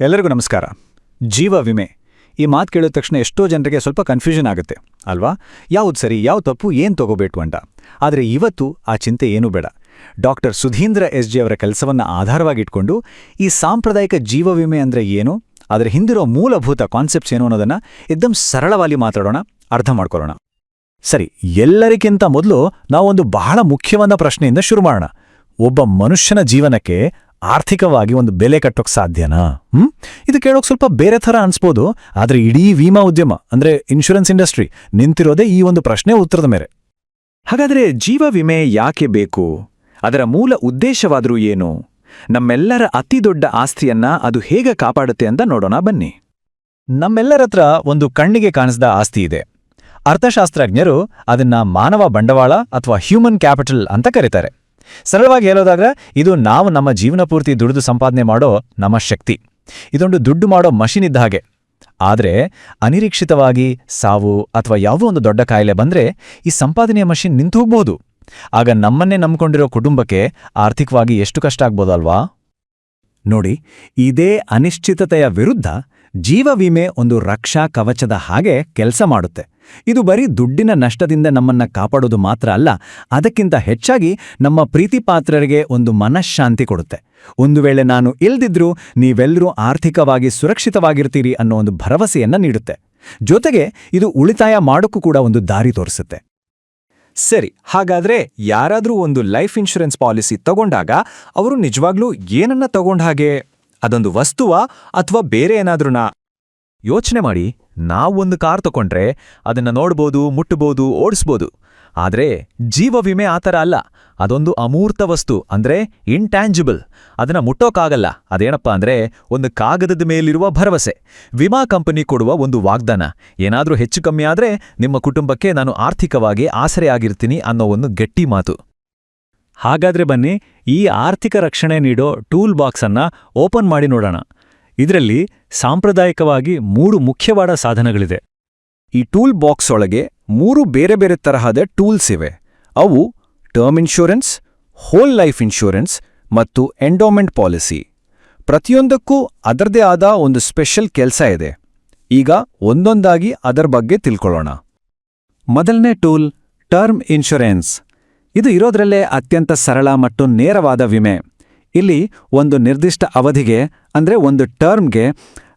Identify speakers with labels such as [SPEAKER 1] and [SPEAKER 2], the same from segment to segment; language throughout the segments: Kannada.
[SPEAKER 1] ಎಲ್ಲರಿಗೂ ನಮಸ್ಕಾರ. ಜೀವ ವಿಮೆ. ಈ ಮಾತು ಕೇಳಿದ ತಕ್ಷಣ ಎಷ್ಟೋ ಜನರಿಗೆ ಸ್ವಲ್ಪ ಕನ್ಫ್ಯೂಷನ್ ಆಗುತ್ತೆ. ಅಲ್ವಾ? ಯಾವ್ದು ಸರಿ, ಯಾವ ತಪ್ಪು, ಏನು ತಗೋಬೇಕು ಅಂತ. ಆದರೆ ಇವತ್ತು ಆ ಚಿಂತೆ ಏನೂ ಬೇಡ. ಡಾಕ್ಟರ್ ಸುಧೀಂದ್ರ ಎಸ್ ಜಿ ಅವರ ಕೆಲಸವನ್ನು ಆಧಾರವಾಗಿಟ್ಕೊಂಡು ಈ ಸಾಂಪ್ರದಾಯಿಕ ಜೀವ ವಿಮೆ ಅಂದರೆ ಏನು ಅದರ ಹಿಂದಿರೋ ಮೂಲಭೂತ ಕಾನ್ಸೆಪ್ಟ್ಸ್ ಏನು ಅನ್ನೋದನ್ನು ಎದ್ದಂ ಸರಳವಾಗಿ ಮಾತಾಡೋಣ, ಅರ್ಥ ಮಾಡ್ಕೊಳ್ಳೋಣ. ಸರಿ, ಎಲ್ಲರಿಗಿಂತ ಮೊದಲು ನಾವೊಂದು ಬಹಳ ಮುಖ್ಯವಾದ ಪ್ರಶ್ನೆಯಿಂದ ಶುರು ಮಾಡೋಣ. ಒಬ್ಬ ಮನುಷ್ಯನ ಜೀವನಕ್ಕೆ ಆರ್ಥಿಕವಾಗಿ ಒಂದು ಬೆಲೆ ಕಟ್ಟೋಕ್ ಸಾಧ್ಯನಾ? ಹ್ಮ್? ಇದು ಕೇಳೋಕ್ ಸ್ವಲ್ಪ ಬೇರೆ ಥರ ಅನ್ಸ್ಬೋದು. ಆದ್ರೆ ಇಡೀ ವಿಮಾ ಉದ್ಯಮ, ಅಂದ್ರೆ ಇನ್ಶೂರೆನ್ಸ್ ಇಂಡಸ್ಟ್ರಿ ನಿಂತಿರೋದೇ ಈ ಒಂದು ಪ್ರಶ್ನೆ ಉತ್ತರದ ಮೇಲೆ
[SPEAKER 2] ಹಾಗಾದ್ರೆ ಜೀವ ವಿಮೆ ಯಾಕೆ ಬೇಕು? ಅದರ ಮೂಲ ಉದ್ದೇಶವಾದರೂ ಏನು? ನಮ್ಮೆಲ್ಲರ ಅತಿದೊಡ್ಡ ಆಸ್ತಿಯನ್ನ ಅದು ಹೇಗೆ ಕಾಪಾಡುತ್ತೆ ಅಂತ ನೋಡೋಣ ಬನ್ನಿ.
[SPEAKER 1] ನಮ್ಮೆಲ್ಲರತ್ರ ಒಂದು ಕಣ್ಣಿಗೆ ಕಾಣಿಸ್ದ ಆಸ್ತಿ ಇದೆ. ಅರ್ಥಶಾಸ್ತ್ರಜ್ಞರು ಅದನ್ನ ಮಾನವ ಬಂಡವಾಳ ಅಥವಾ ಹ್ಯೂಮನ್ ಕ್ಯಾಪಿಟಲ್ ಅಂತ ಕರೀತಾರೆ. ಸರಳವಾಗಿ ಹೇಳೋದಾದ್ರೆ, ಇದು ನಾವು ನಮ್ಮ ಜೀವನ ಪೂರ್ತಿ ದುಡಿದು ಸಂಪಾದನೆ ಮಾಡೋ ನಮ್ಮ ಶಕ್ತಿ. ಇದೊಂದು ದುಡ್ಡು ಮಾಡೋ ಮಷಿನ್ ಇದ್ದ ಹಾಗೆ. ಆದರೆ, ಅನಿರೀಕ್ಷಿತವಾಗಿ ಸಾವು ಅಥವಾ ಯಾವುದೋ ಒಂದು ದೊಡ್ಡ ಕಾಯಿಲೆ ಬಂದ್ರೆ ಈ ಸಂಪಾದನೆಯ ಮಷಿನ್ ನಿಂತು ಹೋಗ್ಬೋದು. ಆಗ ನಮ್ಮನ್ನೇ ನಂಬ್ಕೊಂಡಿರೋ ಕುಟುಂಬಕ್ಕೆ ಆರ್ಥಿಕವಾಗಿ ಎಷ್ಟು ಕಷ್ಟ ಆಗ್ಬೋದಲ್ವಾ ನೋಡಿ, ಇದೇ ಅನಿಶ್ಚಿತತೆಯ ವಿರುದ್ಧ ಜೀವ ವಿಮೆ ಒಂದು ರಕ್ಷಾ ಕವಚದ ಹಾಗೆ ಕೆಲಸ ಮಾಡುತ್ತೆ. ಇದು ಬರೀ ದುಡ್ಡಿನ ನಷ್ಟದಿಂದ ನಮ್ಮನ್ನ ಕಾಪಾಡೋದು ಮಾತ್ರ ಅಲ್ಲ, ಅದಕ್ಕಿಂತ ಹೆಚ್ಚಾಗಿ ನಮ್ಮ ಪ್ರೀತಿಪಾತ್ರರಿಗೆ ಒಂದು ಮನಃಶಾಂತಿ ಕೊಡುತ್ತೆ. ಒಂದು ವೇಳೆ ನಾನು ಇಲ್ದಿದ್ರೂ ನೀವೆಲ್ಲರೂ ಆರ್ಥಿಕವಾಗಿ ಸುರಕ್ಷಿತವಾಗಿರ್ತೀರಿ ಅನ್ನೋ ಒಂದು ಭರವಸೆಯನ್ನ ನೀಡುತ್ತೆ. ಜೊತೆಗೆ ಇದು ಉಳಿತಾಯ ಮಾಡೋಕ್ಕೂ ಕೂಡ ಒಂದು ದಾರಿ ತೋರಿಸುತ್ತೆ.
[SPEAKER 2] ಸರಿ, ಹಾಗಾದ್ರೆ ಯಾರಾದರೂ ಒಂದು ಲೈಫ್ ಇನ್ಶೂರೆನ್ಸ್ ಪಾಲಿಸಿ ತಗೊಂಡಾಗ ಅವರು ನಿಜವಾಗ್ಲೂ ಏನನ್ನ ತಗೊಂಡ ಹಾಗೆ, ಅದೊಂದು ವಸ್ತುವ ಅಥವಾ ಬೇರೆ ಏನಾದ್ರೂನಾ? ಯೋಚನೆ ಮಾಡಿ ನಾವೊಂದು ಕಾರ್ ತಗೊಂಡ್ರೆ ಅದನ್ನ ನೋಡ್ಬೋದು ಮುಟ್ಟಬೋದು ಓಡಿಸ್ಬೋದು. ಆದರೆ ಜೀವ ವಿಮೆ ಆತರ ಅಲ್ಲ. ಅದೊಂದು ಅಮೂರ್ತ ವಸ್ತು, ಅಂದ್ರೆ ಇಂಟ್ಯಾಂಜಿಬಲ್ ಅದನ್ನ ಮುಟ್ಟೋಕ್ಕಾಗಲ್ಲ ಅದೇನಪ್ಪ ಅಂದ್ರೆ ಒಂದು ಕಾಗದದ ಮೇಲಿರುವ ಭರವಸೆ. ವಿಮಾ ಕಂಪನಿ ಕೊಡುವ ಒಂದು ವಾಗ್ದಾನ. ಏನಾದರೂ ಹೆಚ್ಚು ಕಮ್ಮಿ ಆದರೆ ನಿಮ್ಮ ಕುಟುಂಬಕ್ಕೆ ನಾನು ಆರ್ಥಿಕವಾಗಿ ಆಸರೆಯಾಗಿರ್ತೀನಿ ಅನ್ನೋ ಒಂದು ಗಟ್ಟಿ ಮಾತು.
[SPEAKER 1] ಹಾಗಾದ್ರೆ ಬನ್ನಿ, ಈ ಆರ್ಥಿಕ ರಕ್ಷಣೆ ನೀಡೋ ಟೂಲ್ ಬಾಕ್ಸನ್ನು ಓಪನ್ ಮಾಡಿ ನೋಡೋಣ. ಇದರಲ್ಲಿ ಸಾಂಪ್ರದಾಯಿಕವಾಗಿ ಮೂರು ಮುಖ್ಯವಾದ ಸಾಧನಗಳಿದೆ.
[SPEAKER 2] ಈ ಟೂಲ್ ಬಾಕ್ಸ್ ಒಳಗೆ ಮೂರು ಬೇರೆ ಬೇರೆ ತರಹದ ಟೂಲ್ಸ್ ಇವೆ. ಅವು term insurance, whole life insurance ಮತ್ತು ಎಂಡೋಮೆಂಟ್ ಪಾಲಿಸಿ. ಪ್ರತಿಯೊಂದಕ್ಕೂ ಅದರದೇ ಆದ ಒಂದು ಸ್ಪೆಷಲ್ ಕೆಲಸ ಇದೆ. ಈಗ ಒಂದೊಂದಾಗಿ ಅದರ ಬಗ್ಗೆ ತಿಳ್ಕೊಳ್ಳೋಣ.
[SPEAKER 1] ಮೊದಲನೇ ಟೂಲ್ ಟರ್ಮ್ ಇನ್ಶೂರೆನ್ಸ್. ಇದು ಇರೋದ್ರಲ್ಲೇ ಅತ್ಯಂತ ಸರಳ ಮತ್ತು ನೇರವಾದ ವಿಮೆ. ಇಲ್ಲಿ ಒಂದು ನಿರ್ದಿಷ್ಟ ಅವಧಿಗೆ, ಅಂದ್ರೆ ಒಂದು ಟರ್ಮ್ಗೆ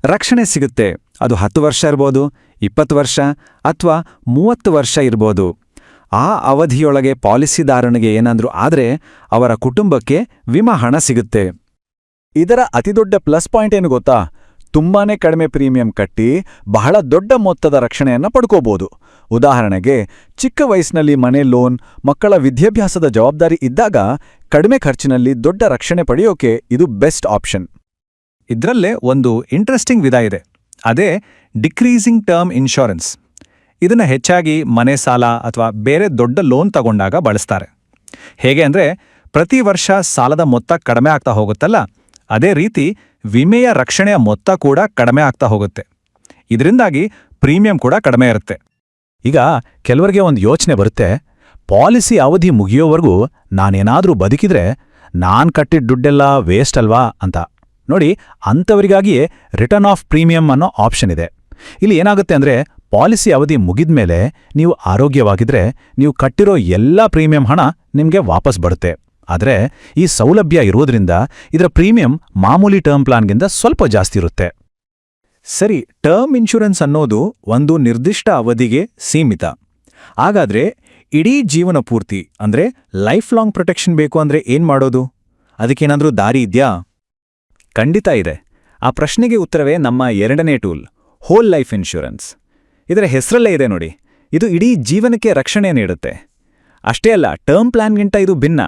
[SPEAKER 1] ರಕ್ಷಣೆ ಸಿಗುತ್ತೆ. ಅದು ಹತ್ತು ವರ್ಷ ಇರ್ಬೋದು, ಇಪ್ಪತ್ತು ವರ್ಷ, ಅಥವಾ ಮೂವತ್ತು ವರ್ಷ ಇರ್ಬೋದು. ಆ ಅವಧಿಯೊಳಗೆ ಪಾಲಿಸಿದಾರನಿಗೆ ಏನಾದರೂ ಆದರೆ ಅವರ ಕುಟುಂಬಕ್ಕೆ ವಿಮಾ ಹಣ ಸಿಗುತ್ತೆ. ಇದರ ಅತಿದೊಡ್ಡ ಪ್ಲಸ್ ಪಾಯಿಂಟ್ ಏನು ಗೊತ್ತಾ? ತುಂಬಾನೇ ಕಡಿಮೆ ಪ್ರೀಮಿಯಂ ಕಟ್ಟಿ ಬಹಳ ದೊಡ್ಡ ಮೊತ್ತದ ರಕ್ಷಣೆಯನ್ನು ಪಡ್ಕೋಬಹುದು ಉದಾಹರಣೆಗೆ, ಚಿಕ್ಕ ವಯಸ್ಸಿನಲ್ಲಿ ಮನೆ ಲೋನ್, ಮಕ್ಕಳ ವಿದ್ಯಾಭ್ಯಾಸದ ಜವಾಬ್ದಾರಿ ಇದ್ದಾಗ ಕಡಿಮೆ ಖರ್ಚಿನಲ್ಲಿ ದೊಡ್ಡ ರಕ್ಷಣೆ ಪಡೆಯೋಕೆ ಇದು ಬೆಸ್ಟ್ ಆಪ್ಷನ್. ಇದರಲ್ಲೇ ಒಂದು ಇಂಟ್ರೆಸ್ಟಿಂಗ್ ವಿಧ ಇದೆ. ಅದೇ ಡಿಕ್ರೀಸಿಂಗ್ ಟರ್ಮ್ ಇನ್ಶೂರೆನ್ಸ್. ಇದನ್ನು ಹೆಚ್ಚಾಗಿ ಮನೆ ಸಾಲ ಅಥವಾ ಬೇರೆ ದೊಡ್ಡ ಲೋನ್ ತಗೊಂಡಾಗ ಬಳಸ್ತಾರೆ. ಹೇಗೆ ಅಂದರೆ, ಪ್ರತಿ ವರ್ಷ ಸಾಲದ ಮೊತ್ತ ಕಡಿಮೆ ಆಗ್ತಾ ಹೋಗುತ್ತಲ್ಲ, ಅದೇ ರೀತಿ ವಿಮೆಯ ರಕ್ಷಣೆಯ ಮೊತ್ತ ಕೂಡ ಕಡಿಮೆ ಆಗ್ತಾ ಹೋಗುತ್ತೆ. ಇದರಿಂದಾಗಿ ಪ್ರೀಮಿಯಂ ಕೂಡ ಕಡಿಮೆ ಇರುತ್ತೆ. ಈಗ ಕೆಲವರಿಗೆ ಒಂದು ಯೋಚನೆ ಬರುತ್ತೆ. ಪಾಲಿಸಿ ಅವಧಿ ಮುಗಿಯೋವರೆಗೂ ನಾನೇನಾದರೂ ಬದುಕಿದ್ರೆ ನಾನ್ ಕಟ್ಟಿದ ದುಡ್ಡೆಲ್ಲ ವೇಸ್ಟ್ ಅಲ್ವಾ ಅಂತ. ನೋಡಿ, ಅಂಥವರಿಗಾಗಿಯೇ ರಿಟರ್ನ್ ಆಫ್ ಪ್ರೀಮಿಯಂ ಅನ್ನೋ ಆಪ್ಷನ್ ಇದೆ. ಇಲ್ಲಿ ಏನಾಗುತ್ತೆ ಅಂದ್ರೆ ಪಾಲಿಸಿ ಅವಧಿ ಮುಗಿದ ಮೇಲೆ ನೀವು ಆರೋಗ್ಯವಾಗಿದ್ರೆ ನೀವು ಕಟ್ಟಿರೋ ಎಲ್ಲಾ ಪ್ರೀಮಿಯಂ ಹಣ ನಿಮಗೆ ವಾಪಸ್ ಬರುತ್ತೆ. ಆದ್ರೆ ಈ ಸೌಲಭ್ಯ ಇರೋದ್ರಿಂದ ಇದರ ಪ್ರೀಮಿಯಂ ಮಾಮೂಲಿ ಟರ್ಮ್ ಪ್ಲಾನ್ಗಿಂತ ಸ್ವಲ್ಪ ಜಾಸ್ತಿ ಇರುತ್ತೆ. ಸರಿ, ಟರ್ಮ್ ಇನ್ಶೂರೆನ್ಸ್ ಅನ್ನೋದು ಒಂದು ನಿರ್ದಿಷ್ಟ ಅವಧಿಗೆ ಸೀಮಿತ. ಹಾಗಾದ್ರೆ, ಇಡೀ ಜೀವನ ಪೂರ್ತಿ, ಅಂದ್ರೆ ಲೈಫ್ ಲಾಂಗ್ ಪ್ರೊಟೆಕ್ಷನ್ ಬೇಕು ಅಂದ್ರೆ ಏನ್ ಮಾಡೋದು? ಅದಕ್ಕೇನಾದ್ರೂ ದಾರಿ ಇದ್ಯಾ? ಖಂಡಿತ ಇದೆ. ಆ ಪ್ರಶ್ನೆಗೆ ಉತ್ತರವೇ ನಮ್ಮ ಎರಡನೇ ಟೂಲ್ ಹೋಲ್ ಲೈಫ್ ಇನ್ಶೂರೆನ್ಸ್ ಇದರ ಹೆಸರಲ್ಲೇ ಇದೆ ನೋಡಿ, ಇದು ಇಡೀ ಜೀವನಕ್ಕೆ ರಕ್ಷಣೆ ನೀಡುತ್ತೆ. ಅಷ್ಟೇ ಅಲ್ಲ, ಟರ್ಮ್ ಪ್ಲಾನ್ಗಿಂತ ಇದು ಭಿನ್ನ.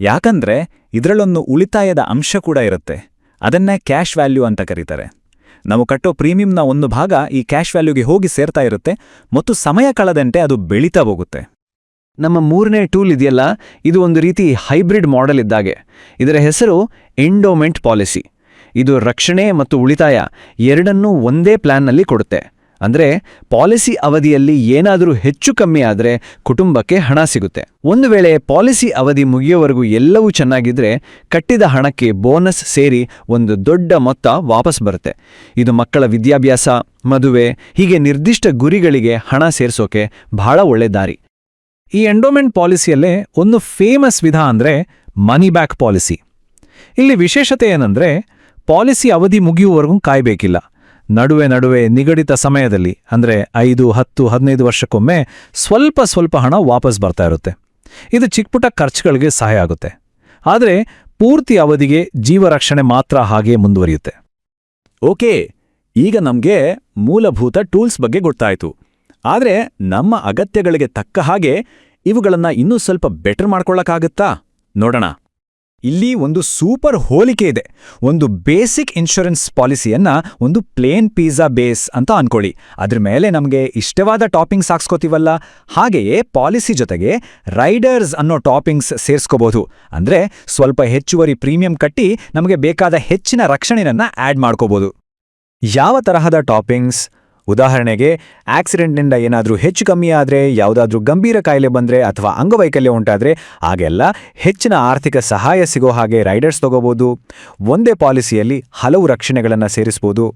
[SPEAKER 1] ಯಾಕಂದ್ರೆ, ಇದರಲ್ಲೊಂದು ಉಳಿತಾಯದ ಅಂಶ ಕೂಡ ಇರುತ್ತೆ. ಅದನ್ನೇ ಕ್ಯಾಶ್ ವ್ಯಾಲ್ಯೂ ಅಂತ ಕರೀತಾರೆ. ನಾವು ಕಟ್ಟೋ ಪ್ರೀಮಿಯಂನ ಒಂದು ಭಾಗ ಈ ಕ್ಯಾಶ್ ವ್ಯಾಲ್ಯೂಗೆ ಹೋಗಿ ಸೇರ್ತಾ ಇರುತ್ತೆ ಮತ್ತು ಸಮಯ ಕಳೆದಂತೆ ಅದು ಬೆಳೀತಾ ಹೋಗುತ್ತೆ. ನಮ್ಮ ಮೂರನೇ ಟೂಲ್ ಇದೆಯಲ್ಲ, ಇದು ಒಂದು ರೀತಿ ಹೈಬ್ರಿಡ್ ಮಾಡೆಲ್ ಇದ್ದಾಗೆ. ಇದರ ಹೆಸರು ಎಂಡೋಮೆಂಟ್ ಪಾಲಿಸಿ. ಇದು ರಕ್ಷಣೆ ಮತ್ತು ಉಳಿತಾಯ ಎರಡನ್ನೂ ಒಂದೇ ಪ್ಲಾನ್ನಲ್ಲಿ ಕೊಡುತ್ತೆ. ಅಂದ್ರೆ ಪಾಲಿಸಿ ಅವಧಿಯಲ್ಲಿ ಏನಾದರೂ ಹೆಚ್ಚು ಕಮ್ಮಿ ಆದರೆ ಕುಟುಂಬಕ್ಕೆ ಹಣ ಸಿಗುತ್ತೆ. ಒಂದು ವೇಳೆ ಪಾಲಿಸಿ ಅವಧಿ ಮುಗಿಯುವವರೆಗೂ ಎಲ್ಲವೂ ಚೆನ್ನಾಗಿದ್ರೆ ಕಟ್ಟಿದ ಹಣಕ್ಕೆ ಬೋನಸ್ ಸೇರಿ ಒಂದು ದೊಡ್ಡ ಮೊತ್ತ ವಾಪಸ್ ಬರುತ್ತೆ. ಇದು ಮಕ್ಕಳ ವಿದ್ಯಾಭ್ಯಾಸ, ಮದುವೆ, ಹೀಗೆ ನಿರ್ದಿಷ್ಟ ಗುರಿಗಳಿಗೆ ಹಣ ಸೇರಿಸೋಕೆ ಬಹಳ ಒಳ್ಳೆ ದಾರಿ.
[SPEAKER 2] ಈ ಎಂಡೋಮೆಂಟ್ ಪಾಲಿಸಿಯಲ್ಲೇ ಒಂದು ಫೇಮಸ್ ವಿಧ ಅಂದ್ರೆ ಮನಿ ಬ್ಯಾಕ್ ಪಾಲಿಸಿ. ಇಲ್ಲಿ ವಿಶೇಷತೆ ಏನಂದ್ರೆ ಪಾಲಿಸಿ ಅವಧಿ ಮುಗಿಯುವವರೆಗೂ ಕಾಯ್ಬೇಕಿಲ್ಲ. ನಡುವೆ ನಡುವೆ ನಿಗಡಿತ ಸಮಯದಲ್ಲಿ, ಅಂದ್ರೆ ಐದು, ಹತ್ತು, ಹದಿನೈದು ವರ್ಷಕ್ಕೊಮ್ಮೆ ಸ್ವಲ್ಪ ಸ್ವಲ್ಪ ಹಣ ವಾಪಸ್ ಬರ್ತಾ ಇರುತ್ತೆ. ಇದು ಚಿಕ್ಕಪುಟ್ಟ ಖರ್ಚುಗಳಿಗೆ ಸಹಾಯ ಆಗುತ್ತೆ. ಆದರೆ ಪೂರ್ತಿ ಅವಧಿಗೆ ಜೀವರಕ್ಷಣೆ ಮಾತ್ರ ಹಾಗೆ ಮುಂದುವರಿಯುತ್ತೆ.
[SPEAKER 1] ಓಕೆ, ಈಗ ನಮಗೆ ಮೂಲಭೂತ ಟೂಲ್ಸ್ ಬಗ್ಗೆ ಗೊತ್ತಾಯಿತು. ಆದರೆ ನಮ್ಮ ಅಗತ್ಯಗಳಿಗೆ ತಕ್ಕ ಹಾಗೆ ಇವುಗಳನ್ನು ಇನ್ನೂ ಸ್ವಲ್ಪ ಬೆಟರ್ ಮಾಡ್ಕೊಳ್ಳೋಕ್ಕಾಗತ್ತಾ ನೋಡೋಣ. ಇಲ್ಲಿ ಒಂದು ಸೂಪರ್ ಹೋಲಿಕೆ ಇದೆ. ಒಂದು ಬೇಸಿಕ್ ಇನ್ಶೂರೆನ್ಸ್ ಪಾಲಿಸಿಯನ್ನ ಒಂದು ಪ್ಲೇನ್ ಪಿಜ್ಜಾ ಬೇಸ್ ಅಂತ ಅನ್ಕೊಳ್ಳಿ. ಅದ್ರ ಮೇಲೆ ನಮಗೆ ಇಷ್ಟವಾದ ಟಾಪಿಂಗ್ಸ್ ಹಾಕ್ಸ್ಕೋತೀವಲ್ಲ? ಹಾಗೆಯೇ ಪಾಲಿಸಿ ಜೊತೆಗೆ ರೈಡರ್ಸ್ ಅನ್ನೋ ಟಾಪಿಂಗ್ಸ್ ಸೇರಿಸ್ಕೋಬಹುದು ಅಂದ್ರೆ ಸ್ವಲ್ಪ ಹೆಚ್ಚುವರಿ ಪ್ರೀಮಿಯಂ ಕಟ್ಟಿ ನಮಗೆ ಬೇಕಾದ ಹೆಚ್ಚಿನ ರಕ್ಷಣೆಯನ್ನ ಆಡ್ ಮಾಡ್ಕೋಬಹುದು ಯಾವ ತರಹದ ಟಾಪಿಂಗ್ಸ್? ಉದಾಹರಣೆಗೆ, ಆಕ್ಸಿಡೆಂಟ್ನಿಂದ ಏನಾದರೂ ಹೆಚ್ಚು ಕಮ್ಮಿ ಆದರೆ, ಯಾವುದಾದ್ರೂ ಗಂಭೀರ ಕಾಯಿಲೆ ಬಂದರೆ ಅಥವಾ ಅಂಗವೈಕಲ್ಯ ಉಂಟಾದರೆ, ಆಗೆಲ್ಲ ಹೆಚ್ಚಿನ ಆರ್ಥಿಕ ಸಹಾಯ ಸಿಗೋ ಹಾಗೆ ರೈಡರ್ಸ್ ತಗೋಬೋದು. ಒಂದೇ ಪಾಲಿಸಿಯಲ್ಲಿ ಹಲವು ರಕ್ಷಣೆಗಳನ್ನು ಸೇರಿಸ್ಬೋದು.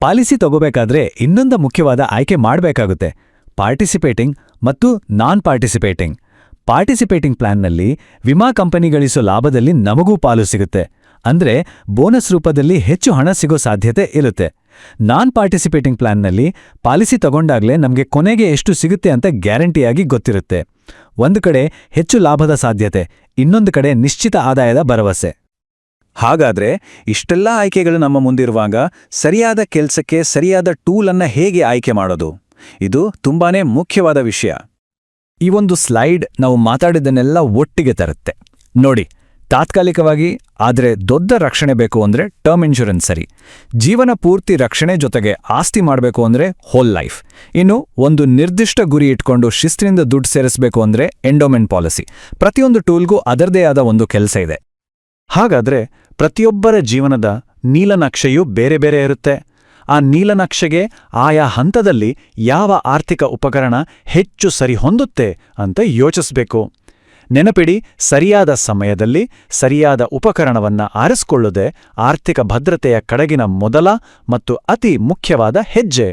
[SPEAKER 1] ಪಾಲಿಸಿ ತಗೋಬೇಕಾದ್ರೆ ಇನ್ನೊಂದು ಮುಖ್ಯವಾದ ಆಯ್ಕೆ ಮಾಡಬೇಕಾಗುತ್ತೆ. ಪಾರ್ಟಿಸಿಪೇಟಿಂಗ್ ಮತ್ತು ನಾನ್ ಪಾರ್ಟಿಸಿಪೇಟಿಂಗ್ ಪಾರ್ಟಿಸಿಪೇಟಿಂಗ್ ಪ್ಲಾನ್ನಲ್ಲಿ ವಿಮಾ ಕಂಪನಿಗಳಿಸೋ ಲಾಭದಲ್ಲಿ ನಮಗೂ ಪಾಲು ಸಿಗುತ್ತೆ. ಅಂದ್ರೆ ಬೋನಸ್ ರೂಪದಲ್ಲಿ ಹೆಚ್ಚು ಹಣ ಸಿಗೋ ಸಾಧ್ಯತೆ ಇರುತ್ತೆ. ನಾನ್ ಪಾರ್ಟಿಸಿಪೇಟಿಂಗ್ ಪ್ಲಾನ್ನಲ್ಲಿ ಪಾಲಿಸಿ ತಗೊಂಡಾಗ್ಲೇ ನಮಗೆ ಕೊನೆಗೆ ಎಷ್ಟು ಸಿಗುತ್ತೆ ಅಂತ ಗ್ಯಾರಂಟಿಯಾಗಿ ಗೊತ್ತಿರುತ್ತೆ. ಒಂದು ಕಡೆ ಹೆಚ್ಚು ಲಾಭದ ಸಾಧ್ಯತೆ, ಇನ್ನೊಂದು ಕಡೆ ನಿಶ್ಚಿತ ಆದಾಯದ ಭರವಸೆ. ಹಾಗಾದ್ರೆ ಇಷ್ಟೆಲ್ಲ ಆಯ್ಕೆಗಳು ನಮ್ಮ ಮುಂದಿರುವಾಗ ಸರಿಯಾದ ಕೆಲ್ಸಕ್ಕೆ ಸರಿಯಾದ ಟೂಲ್ ಅನ್ನ ಹೇಗೆ ಆಯ್ಕೆ ಮಾಡೋದು? ಇದು ತುಂಬಾನೇ ಮುಖ್ಯವಾದ ವಿಷಯ. ಈ ಒಂದು ಸ್ಲೈಡ್ ನಾವು ಮಾತಾಡಿದ್ದನ್ನೆಲ್ಲ ಒಟ್ಟಿಗೆ ತರುತ್ತೆ. ನೋಡಿ ತಾತ್ಕಾಲಿಕವಾಗಿ, ಆದರೆ ದೊಡ್ಡ ರಕ್ಷಣೆ ಬೇಕು ಅಂದ್ರೆ ಟರ್ಮ್ ಇನ್ಶೂರೆನ್ಸ್ ಸರಿ. ಜೀವನ ಪೂರ್ತಿ ರಕ್ಷಣೆ ಜೊತೆಗೆ ಆಸ್ತಿ ಮಾಡಬೇಕು ಅಂದ್ರೆ ಹೋಲ್ ಲೈಫ್ ಇನ್ನು ಒಂದು ನಿರ್ದಿಷ್ಟ ಗುರಿ ಇಟ್ಕೊಂಡು ಶಿಸ್ತಿನಿಂದ ದುಡ್ಡು ಸೇರಿಸಬೇಕು ಅಂದ್ರೆ ಎಂಡೋಮೆಂಟ್ ಪಾಲಿಸಿ ಪ್ರತಿಯೊಂದು ಟೂಲ್ಗೂ ಅದರದೇ ಆದ ಒಂದು ಕೆಲಸ ಇದೆ. ಹಾಗಾದ್ರೆ ಪ್ರತಿಯೊಬ್ಬರ ಜೀವನದ ನೀಲನಕ್ಷೆಯೂ ಬೇರೆ ಬೇರೆ ಇರುತ್ತೆ. ಆ ನೀಲನಕ್ಷೆಗೆ ಆಯಾ ಹಂತದಲ್ಲಿ ಯಾವ ಆರ್ಥಿಕ ಉಪಕರಣ ಹೆಚ್ಚು ಸರಿ ಹೊಂದುತ್ತೆ ಅಂತ ಯೋಚಿಸ್ಬೇಕು. ನೆನಪಿಡಿ ಸರಿಯಾದ ಸಮಯದಲ್ಲಿ ಸರಿಯಾದ ಉಪಕರಣವನ್ನ ಆರಿಸಿಕೊಳ್ಳುವುದೇ ಆರ್ಥಿಕ ಭದ್ರತೆಯ ಕಡೆಗಿನ ಮೊದಲ ಮತ್ತು ಅತಿ ಮುಖ್ಯವಾದ ಹೆಜ್ಜೆ.